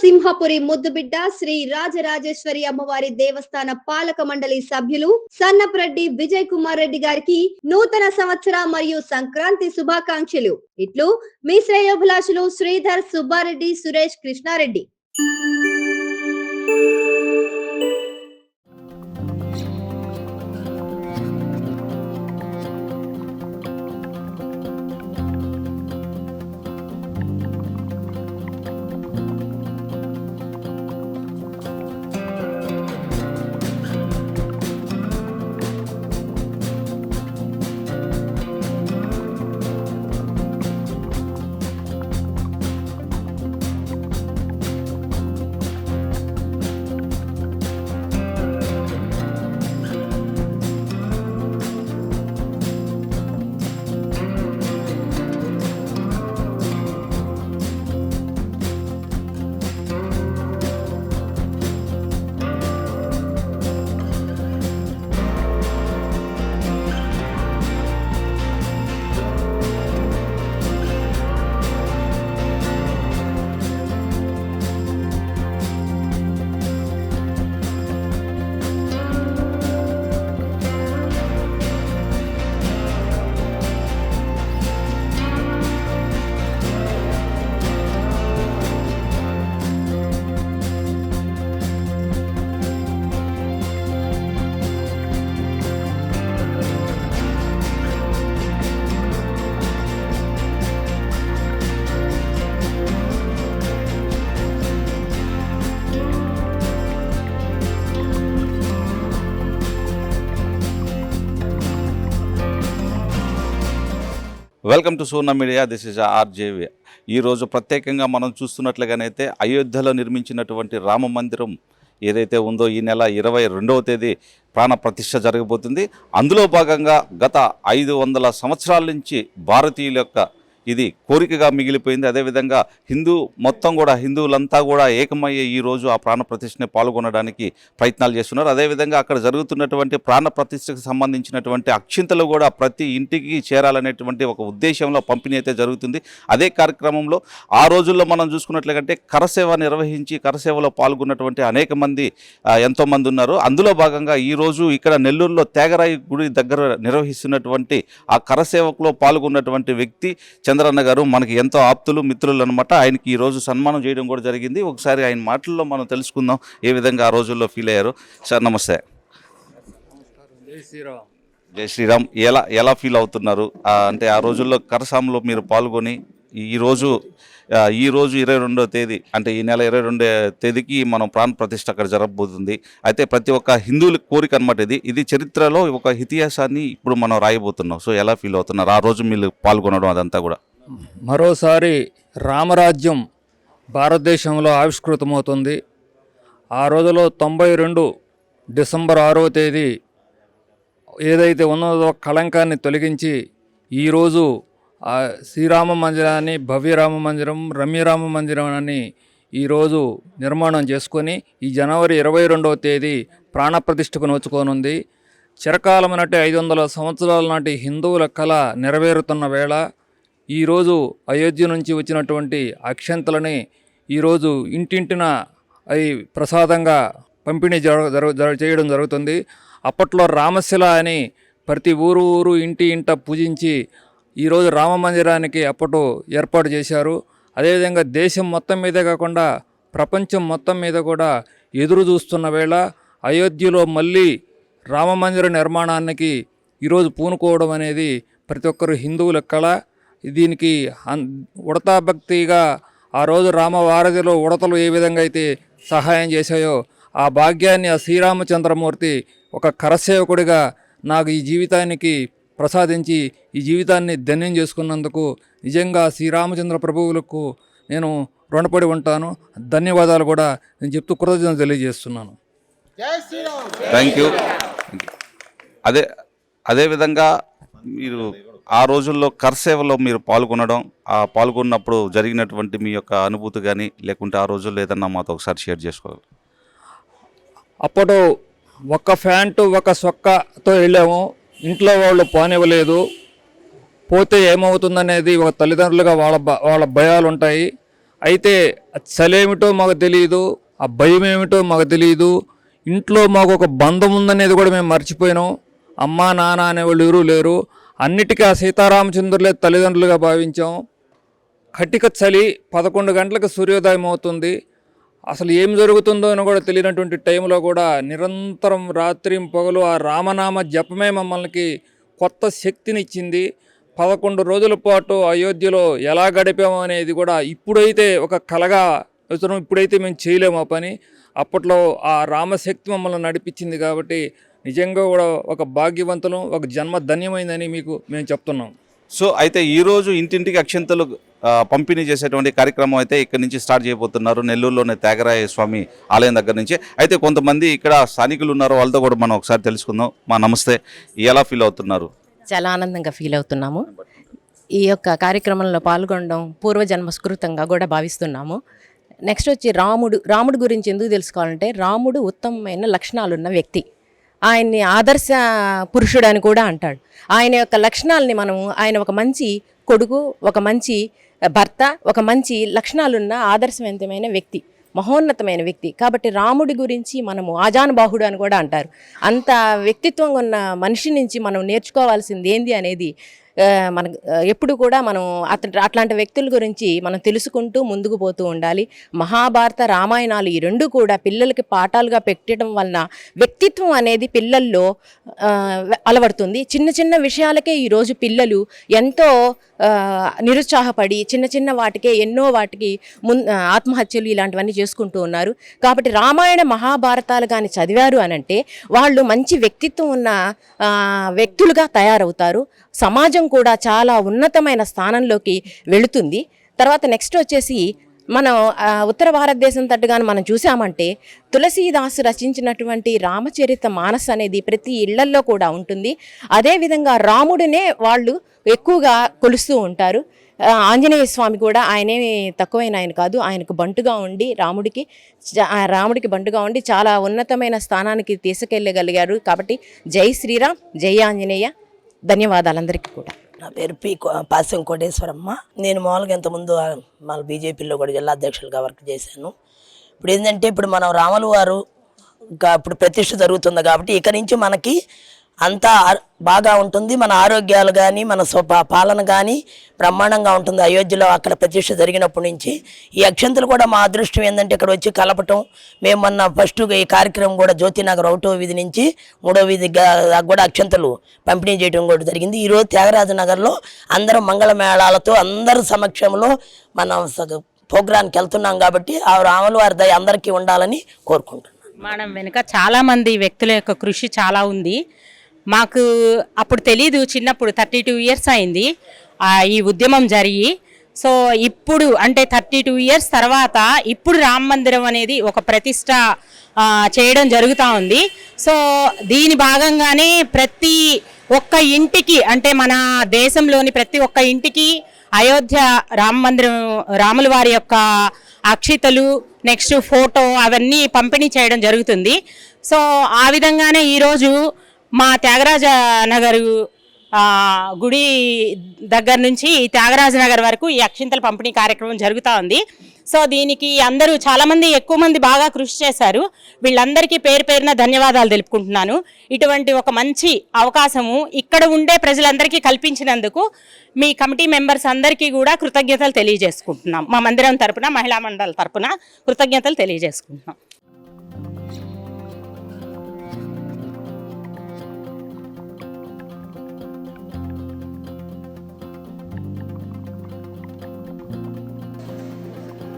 సింహపురి ముద్దుబిడ్డ శ్రీ రాజరాజేశ్వరి అమ్మవారి దేవస్థాన పాలక మండలి సభ్యులు సన్నప్రెడ్డి విజయ్ కుమార్ రెడ్డి గారికి నూతన సంవత్సర మరియు సంక్రాంతి శుభాకాంక్షలు. ఇట్లు మీ శ్రేయోభిలాషులు Sridhar Subbareddy Suresh Krishnareddy. Welcome to Surna media this is RJV. ఈరోజు ప్రత్యేకంగా మనం చూస్తున్నట్లుగానైతే అయోధ్యలో నిర్మించినటువంటి రామ మందిరం ఏదైతే ఉందో ఈ నెల ఇరవై రెండవ తేదీ ప్రాణప్రతిష్ఠ జరగబోతుంది. అందులో భాగంగా గత ఐదు వందల సంవత్సరాల నుంచి భారతీయుల యొక్క ఇది కోరికగా మిగిలిపోయింది. అదేవిధంగా హిందూ మొత్తం కూడా హిందువులంతా కూడా ఏకమయ్యే ఈ రోజు ఆ ప్రాణ ప్రతిష్టని పాల్గొనడానికి ప్రయత్నాలు చేస్తున్నారు. అదేవిధంగా అక్కడ జరుగుతున్నటువంటి ప్రాణ ప్రతిష్టకు సంబంధించినటువంటి అక్షింతలు కూడా ప్రతి ఇంటికి చేరాలనేటువంటి ఒక ఉద్దేశంలో పంపిణీ అయితే జరుగుతుంది. అదే కార్యక్రమంలో ఆ రోజుల్లో మనం చూసుకున్నట్లయితే కరసేవ నిర్వహించి కరసేవలో పాల్గొన్నటువంటి అనేక మంది ఎంతోమంది ఉన్నారు. అందులో భాగంగా ఈ రోజు ఇక్కడ నెల్లూరులో తేగరాయి గుడి దగ్గర నిర్వహిస్తున్నటువంటి ఆ కరసేవకులో పాల్గొన్నటువంటి వ్యక్తి చంద్రన్న గారు మనకి ఎంతో ఆప్తులు మిత్రులు అనమాట ఆయనకి ఈ రోజు సన్మానం చేయడం కూడా జరిగింది. ఒకసారి ఆయన మాటల్లో మనం తెలుసుకుందాం ఏ విధంగా ఆ రోజుల్లో ఫీల్ అయ్యారు. సార్ నమస్తే. జై శ్రీరామ్. జై శ్రీరామ్. ఎలా ఎలా ఫీల్ అవుతున్నారు? అంటే ఆ రోజుల్లో కరసాంలో మీరు పాల్గొని ఈరోజు ఈరోజు ఈ రోజు ఇరవై రెండో తేదీ అంటే ఈ నెల ఇరవై రెండో తేదీకి మనం ప్రాణ ప్రతిష్ట అక్కడ జరగబోతుంది. అయితే ప్రతి ఒక్క హిందువుల కోరిక అనమాట ఇది. ఇది చరిత్రలో ఒక ఇతిహాసాన్ని ఇప్పుడు మనం రాయబోతున్నాం. సో ఎలా ఫీల్ అవుతున్నారు? ఆ రోజు మీరు పాల్గొనడం అదంతా కూడా. మరోసారి రామరాజ్యం భారతదేశంలో ఆవిష్కృతమవుతుంది. ఆ రోజులో తొంభై రెండు డిసెంబర్ ఆరో తేదీ ఏదైతే ఉన్నదో కళంకాన్ని తొలగించి ఈరోజు శ్రీరామ మందిరాన్ని భవ్యరామ మందిరం రమ్యరామ మందిరం అని ఈరోజు నిర్మాణం చేసుకొని ఈ జనవరి ఇరవై రెండవ తేదీ ప్రాణప్రతిష్ఠకు నోచుకోనుంది. చిరకాలం నాటి ఐదు వందల సంవత్సరాల నాటి హిందువుల కళ నెరవేరుతున్న వేళ ఈరోజు అయోధ్య నుంచి వచ్చినటువంటి అక్షంతలని ఈరోజు ఇంటింటిన అవి ప్రసాదంగా పంపిణీ జరగ జరగ- చేయడం జరుగుతుంది. అప్పట్లో రామశిల అని ప్రతి ఊరు ఊరు ఇంటి ఇంట పూజించి ఈరోజు రామ మందిరానికి అప్పట్లో ఏర్పాటు చేశారు. అదేవిధంగా దేశం మొత్తం మీదే కాకుండా ప్రపంచం మొత్తం మీద కూడా ఎదురు చూస్తున్న వేళ అయోధ్యలో మళ్ళీ రామ మందిర నిర్మాణానికి ఈరోజు పూనుకోవడం అనేది ప్రతి ఒక్కరు హిందువుల కళ. దీనికి అన్- ఉడతా భక్తిగా ఆ రోజు రామవారధిలో ఉడతలు ఏ విధంగా అయితే సహాయం చేశాయో ఆ భాగ్యాన్ని ఆ శ్రీరామచంద్రమూర్తి ఒక కరసేవకుడిగా నాకు ఈ జీవితానికి ప్రసాదించి ఈ జీవితాన్ని ధన్యం చేసుకున్నందుకు నిజంగా శ్రీరామచంద్ర ప్రభువులకు నేను రుణపడి ఉంటాను. ధన్యవాదాలు కూడా నేను చెప్తూ కృతజ్ఞతలు తెలియజేస్తున్నాను. థ్యాంక్ యూ అదే అదేవిధంగా మీరు ఆ రోజుల్లో కర్సేవలో మీరు పాల్గొనడం ఆ పాల్గొన్నప్పుడు జరిగినటువంటి మీ యొక్క అనుభూతి కానీ లేకుంటే ఆ రోజుల్లో ఏదన్నా మాతో ఒకసారి షేర్ చేసుకోవాలి అప్పుడు ఒక ఫ్యాంటు ఒక సొక్కతో వెళ్ళాము. ఇంట్లో వాళ్ళు పోనివ్వలేదు. పోతే ఏమవుతుందనేది ఒక తల్లిదండ్రులుగా వాళ్ళ భ- వాళ్ళ భయాలు ఉంటాయి అయితే చలేమిటో మాకు తెలియదు ఆ భయం ఏమిటో మాకు తెలియదు ఇంట్లో మాకు ఒక బంధం ఉందనేది కూడా మేము మర్చిపోయినాం. అమ్మా నాన్న అనేవాళ్ళు ఎవరూ లేరు. అన్నిటికీ ఆ సీతారామచంద్రులే తల్లిదండ్రులుగా భావించాం. కటిక చలి పదకొండు గంటలకు సూర్యోదయం అవుతుంది. అసలు ఏం జరుగుతుందో అని కూడా తెలియనటువంటి టైంలో కూడా నిరంతరం రాత్రి పొగలు ఆ రామనామ జపమే మమ్మల్ని కొత్త శక్తినిచ్చింది. పదకొండు రోజుల పాటు అయోధ్యలో ఎలా గడిపాము అనేది కూడా ఇప్పుడైతే ఒక కలగా అవసరం ఇప్పుడైతే మేము చేయలేము ఆ పని. అప్పట్లో ఆ రామశక్తి మమ్మల్ని నడిపించింది కాబట్టి నిజంగా కూడా ఒక భాగ్యవంతులం ఒక జన్మ ధన్యమైందని మీకు మేము చెప్తున్నాం. సో అయితే ఈరోజు ఇంటింటికి అక్షంతలు పంపిణీ చేసేటువంటి కార్యక్రమం అయితే ఇక్కడ నుంచి స్టార్ట్ చేయబోతున్నారు నెల్లూరులోని త్యాగరాయ స్వామి ఆలయం దగ్గర నుంచి. అయితే కొంతమంది ఇక్కడ స్థానికులు ఉన్నారు వాళ్ళతో కూడా మనం ఒకసారి తెలుసుకుందాం. మా నమస్తే ఎలా ఫీల్ అవుతున్నారు? చాలా ఆనందంగా ఫీల్ అవుతున్నాము. ఈ యొక్క కార్యక్రమంలో పాల్గొనడం పూర్వజన్మ స్కృతంగా కూడా భావిస్తున్నాము. నెక్స్ట్ వచ్చి రాముడు రాముడు గురించి ఎందుకు తెలుసుకోవాలంటే రాముడు ఉత్తమమైన లక్షణాలున్న వ్యక్తి. ఆయన్ని ఆదర్శ పురుషుడు అని కూడా అంటాడు. ఆయన యొక్క లక్షణాలని మనం ఆయన ఒక మంచి కొడుకు ఒక మంచి భర్త ఒక మంచి లక్షణాలున్న ఆదర్శవంతమైన వ్యక్తి మహోన్నతమైన వ్యక్తి. కాబట్టి రాముడి గురించి మనము ఆజానుబాహుడు అని కూడా అంటారు. అంత వ్యక్తిత్వం ఉన్న మనిషి నుంచి మనం నేర్చుకోవాల్సింది ఏంది అనేది మన ఎప్పుడు కూడా మనం అతను అట్లాంటి వ్యక్తుల గురించి మనం తెలుసుకుంటూ ముందుకు పోతూ ఉండాలి. మహాభారత రామాయణాలు ఈ రెండు కూడా పిల్లలకి పాఠాలుగా పెట్టడం వలన వ్యక్తిత్వం అనేది పిల్లల్లో అలవడుతుంది. చిన్న చిన్న విషయాలకే ఈరోజు పిల్లలు ఎంతో నిరుత్సాహపడి చిన్న చిన్న వాటికే ఎన్నో వాటికి మున్ ఆత్మహత్యలు ఇలాంటివన్నీ చేసుకుంటూ ఉన్నారు. కాబట్టి రామాయణ మహాభారతాలు కానీ చదివారు అనంటే వాళ్ళు మంచి వ్యక్తిత్వం ఉన్న వ్యక్తులుగా తయారవుతారు. సమాజం కూడా చాలా ఉన్నతమైన స్థానంలోకి వెళుతుంది. తర్వాత నెక్స్ట్ వచ్చేసి మనం ఉత్తర భారతదేశం తట్టుగాను మనం చూసామంటే తులసీదాసు రచించినటువంటి రామచరిత మానస్ అనేది ప్రతి ఇళ్ళల్లో కూడా ఉంటుంది. అదేవిధంగా రాముడినే వాళ్ళు ఎక్కువగా కొలుస్తూ ఉంటారు. ఆంజనేయ స్వామి కూడా ఆయనేమి తక్కువైన ఆయన కాదు ఆయనకు బంటుగా ఉండి రాముడికి రాముడికి బంటుగా ఉండి చాలా ఉన్నతమైన స్థానానికి తీసుకెళ్ళగలిగారు. కాబట్టి జై శ్రీరామ్ జై ఆంజనేయ. ధన్యవాదాలు అందరికీ కూడా. నా పేరు పి కో- కోటేశ్వరమ్మ. నేను మామూలుగా ఇంతకుముందు ఆ, మన బీజేపీలో కూడా జిల్లా అధ్యక్షులుగా వర్క్ చేశాను. ఇప్పుడు ఏంటంటే ఇప్పుడు మనం రాములు వారు ఇంకా ఇప్పుడు ప్రతిష్ట జరుగుతుంది కాబట్టి ఇక నుంచి మనకి అంతా బాగా ఉంటుంది. మన ఆరోగ్యాలు కానీ మన స్వ పాలన కానీ బ్రహ్మాండంగా ఉంటుంది. అయోధ్యలో అక్కడ ప్రతిష్ట జరిగినప్పటి నుంచి. ఈ అక్షంతలు కూడా మా అదృష్టం ఏంటంటే ఇక్కడ వచ్చి కలపటం. మేము మొన్న ఫస్ట్ ఈ కార్యక్రమం కూడా జ్యోతినగర్ ఒకటో వీధి నుంచి మూడో వీధి కూడా అక్షంతలు పంపిణీ చేయడం కూడా జరిగింది. ఈరోజు త్యాగరాజ నగర్లో అందరం మంగళ మేళాలతో అందరి సమక్షంలో మనం ప్రోగ్రాంకి వెళ్తున్నాం కాబట్టి ఆ రాములు వారి దయ అందరికీ ఉండాలని కోరుకుంటున్నాను. మనం వెనుక చాలామంది వ్యక్తుల యొక్క కృషి చాలా ఉంది. మాకు అప్పుడు తెలీదు చిన్నప్పుడు థర్టీ టూ ఇయర్స్ అయింది ఈ ఉద్యమం జరిగి. సో ఇప్పుడు అంటే థర్టీ టూ ఇయర్స్ తర్వాత ఇప్పుడు రామ మందిరం అనేది ఒక ప్రతిష్ట చేయడం జరుగుతూ ఉంది. సో దీని భాగంగానే ప్రతి ఒక్క ఇంటికి అంటే మన దేశంలోని ప్రతి ఒక్క ఇంటికి అయోధ్య రామ మందిరం రాముల వారి యొక్క అక్షితలు నెక్స్ట్ ఫోటో అవన్నీ పంపిణీ చేయడం జరుగుతుంది. సో ఆ విధంగానే ఈరోజు మా త్యాగరాజ నగర్ గుడి దగ్గర నుంచి త్యాగరాజ నగర్ వరకు ఈ అక్షింతల పంపిణీ కార్యక్రమం జరుగుతూ ఉంది. సో దీనికి అందరూ చాలామంది ఎక్కువ మంది బాగా కృషి చేశారు. వీళ్ళందరికీ పేరు పేరున ధన్యవాదాలు తెలుపుకుంటున్నాను. ఇటువంటి ఒక మంచి అవకాశము ఇక్కడ ఉండే ప్రజలందరికీ కల్పించినందుకు మీ కమిటీ మెంబర్స్ అందరికీ కూడా కృతజ్ఞతలు తెలియజేసుకుంటున్నాం. మా మందిరం తరపున మహిళా మండలి తరపున కృతజ్ఞతలు తెలియజేసుకుంటున్నాం.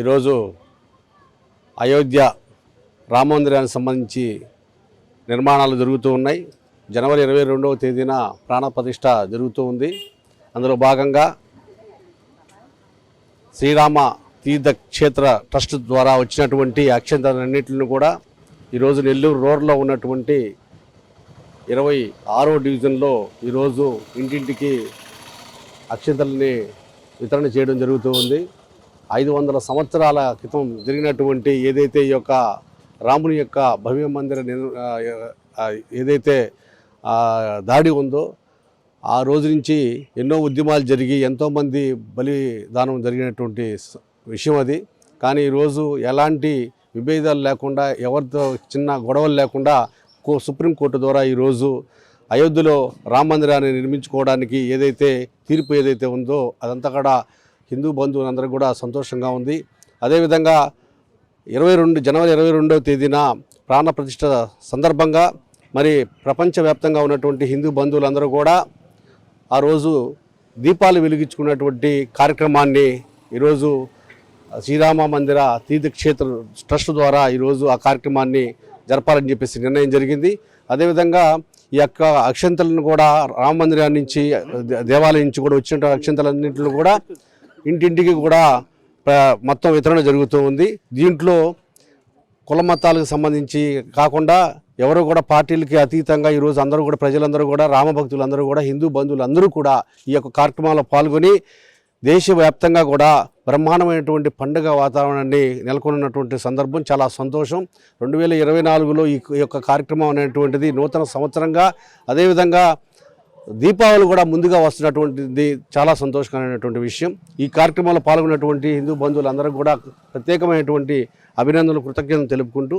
ఈరోజు అయోధ్య రామమందిరానికి సంబంధించి నిర్మాణాలు జరుగుతూ ఉన్నాయి. జనవరి ఇరవై రెండవ తేదీన ప్రాణప్రతిష్ఠ జరుగుతూ ఉంది. అందులో భాగంగా శ్రీరామ తీర్థ క్షేత్ర ట్రస్ట్ ద్వారా వచ్చినటువంటి అక్షంతలన్నింటిని కూడా ఈరోజు నెల్లూరు రోడ్లో ఉన్నటువంటి ఇరవై ఆరో డివిజన్లో ఈరోజు ఇంటింటికి అక్షంతల్ని వితరణ చేయడం జరుగుతూ ఉంది. ఐదు వందల సంవత్సరాల క్రితం జరిగినటువంటి ఏదైతే ఈ యొక్క రాముని యొక్క భవ్య మందిర నిర్- ఏదైతే దాడి ఉందో ఆ రోజు నుంచి ఎన్నో ఉద్యమాలు జరిగి ఎంతోమంది బలిదానం జరిగినటువంటి విషయం అది. కానీ ఈరోజు ఎలాంటి విభేదాలు లేకుండా ఎవరితో చిన్న గొడవలు లేకుండా కో సుప్రీంకోర్టు ద్వారా ఈరోజు అయోధ్యలో రామ మందిరాన్ని నిర్మించుకోవడానికి ఏదైతే తీర్పు ఏదైతే ఉందో అదంతా కూడా హిందూ బంధువులందరూ కూడా సంతోషంగా ఉంది. అదేవిధంగా ఇరవై రెండు జనవరి ఇరవై రెండవ తేదీన ప్రాణప్రతిష్ట సందర్భంగా మరి ప్రపంచవ్యాప్తంగా ఉన్నటువంటి హిందూ బంధువులందరూ కూడా ఆ రోజు దీపాలు వెలిగించుకున్నటువంటి కార్యక్రమాన్ని ఈరోజు శ్రీరామ మందిర తీర్థక్షేత్ర ట్రస్ట్ ద్వారా ఈరోజు ఆ కార్యక్రమాన్ని జరపాలని చెప్పేసి నిర్ణయం జరిగింది. అదేవిధంగా ఈ యొక్క అక్షంతలను కూడా రామ మందిరాన్ని నుంచి దే- దేవాలయం నుంచి కూడా వచ్చిన అక్షంతలన్నింటిలో కూడా ఇంటింటికి కూడా మొత్తం వితరణ జరుగుతూ ఉంది. దీంట్లో కుల మతాలకు సంబంధించి కాకుండా ఎవరు కూడా పార్టీలకి అతీతంగా ఈరోజు అందరూ కూడా ప్రజలందరూ కూడా రామభక్తులందరూ కూడా హిందూ బంధువులందరూ కూడా ఈ యొక్క కార్యక్రమాల్లో పాల్గొని దేశవ్యాప్తంగా కూడా బ్రహ్మాండమైనటువంటి పండుగ వాతావరణాన్ని నెలకొన్నటువంటి సందర్భం చాలా సంతోషం. రెండు వేల ఇరవై నాలుగులో ఈ యొక్క కార్యక్రమం అనేటువంటిది నూతన సంవత్సరంగా అదేవిధంగా దీపావళి కూడా ముందుగా వస్తున్నటువంటిది చాలా సంతోషకరమైనటువంటి విషయం. ఈ కార్యక్రమంలో పాల్గొన్నటువంటి హిందూ బంధువులందరూ కూడా ప్రత్యేకమైనటువంటి అభినందనలు కృతజ్ఞతలు తెలుపుకుంటూ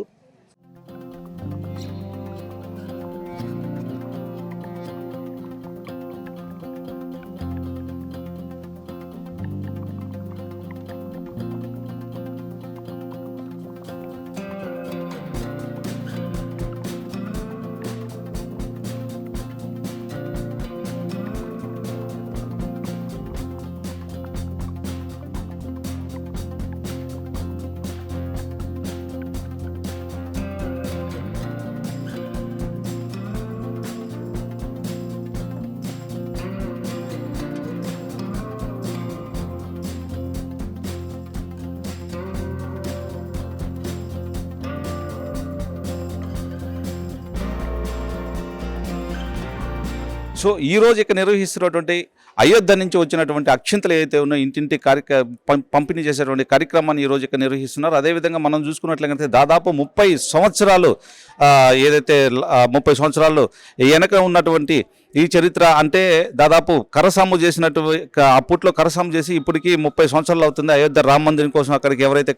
సో ఈ రోజు ఇక నిర్వహిస్తున్నటువంటి అయోధ్య నుంచి వచ్చినటువంటి అక్షింతలు ఏదైతే ఉన్నాయో ఇంటింటి కార్యక్ర పంపిణీ చేసేటువంటి కార్యక్రమాన్ని ఈ రోజు నిర్వహిస్తున్నారు. అదేవిధంగా మనం చూసుకున్నట్లయితే దాదాపు ముప్పై సంవత్సరాలు ఏదైతే ముప్పై సంవత్సరాలు వెనక ఉన్నటువంటి ఈ చరిత్ర అంటే దాదాపు కరసాము చేసినట్టు అప్పట్లో కరసాము చేసి ఇప్పటికి ముప్పై సంవత్సరాలు అవుతుంది అయోధ్య రామ మందిరం కోసం అక్కడికి ఎవరైతే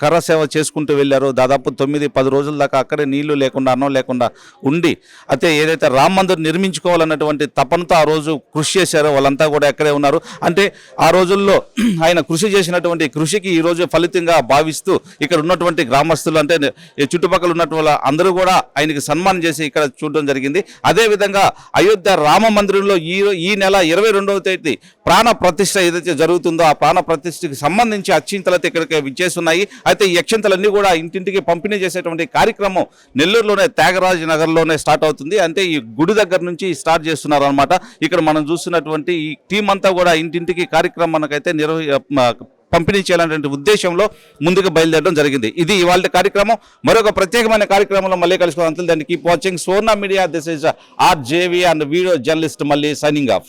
కర్ర సేవ చేసుకుంటూ వెళ్ళారో. దాదాపు తొమ్మిది పది రోజుల దాకా అక్కడే నీళ్ళు లేకుండా అన్నం లేకుండా ఉండి అయితే ఏదైతే రామ మందిర్ నిర్మించుకోవాలన్నటువంటి తపనతో ఆ రోజు కృషి చేశారో వాళ్ళంతా కూడా ఎక్కడే ఉన్నారు. అంటే ఆ రోజుల్లో ఆయన కృషి చేసినటువంటి కృషికి ఈ రోజు ఫలితంగా భావిస్తూ ఇక్కడ ఉన్నటువంటి గ్రామస్తులు అంటే చుట్టుపక్కల ఉన్నటువంటి అందరూ కూడా ఆయనకి సన్మానం చేసి ఇక్కడ చూడడం జరిగింది. అదేవిధంగా అయోధ్య రామ మందిరంలో ఈ ఈ నెల ఇరవై రెండవ తేదీ ప్రాణ ప్రతిష్ట ఏదైతే జరుగుతుందో ఆ ప్రాణ ప్రతిష్ఠకి సంబంధించి అచ్చింతలతో ఇక్కడికి విచ్చేస్తున్నాయి అయితే ఈ యక్షంతలన్నీ కూడా ఇంటింటికి పంపిణీ చేసేటువంటి కార్యక్రమం నెల్లూరులోనే త్యాగరాజ నగర్లోనే స్టార్ట్ అవుతుంది. అంటే ఈ గుడి దగ్గర నుంచి స్టార్ట్ చేస్తున్నారు అనమాట ఇక్కడ మనం చూస్తున్నటువంటి ఈ టీం అంతా కూడా ఇంటింటికి కార్యక్రమానికైతే నిర్వహి పంపిణీ చేయాలనే ఉద్దేశంలో ముందుకు బయలుదేరడం జరిగింది. ఇది ఇవాళ కార్యక్రమం. మరొక ప్రత్యేకమైన కార్యక్రమంలో మళ్ళీ కలుసుకోవాలి దాన్ని keep watching Sona media this is R JV and video journalist మళ్ళీ సైనింగ్ ఆఫ్